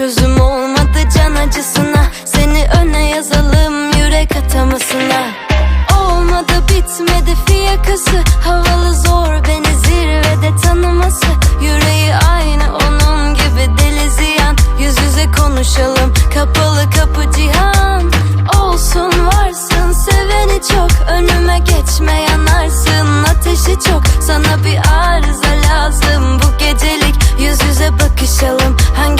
çözüm olmadı can acısına. Seni öne yazalım yürek atamasına. Olmadı bitmedi fiyakası. Havalı zor beni zirvede tanıması. Yüreği aynı onun gibi deli ziyan. Yüz yüze konuşalım kapalı kapı cihan. Olsun varsın seveni çok. Önüme geçme yanarsın Ateşi çok. Sana bir arıza lazım Bu gecelik. Yüz yüze bakışalım Hangimiz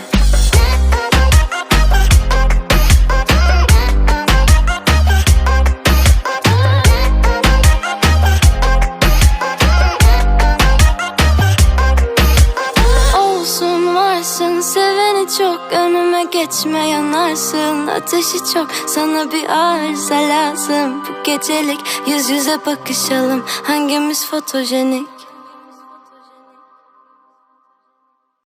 çok Önüme geçme yanarsın. Ateşi çok sana bir arıza lazım. Bu gecelik yüz yüze bakışalım. Hangimiz fotojenik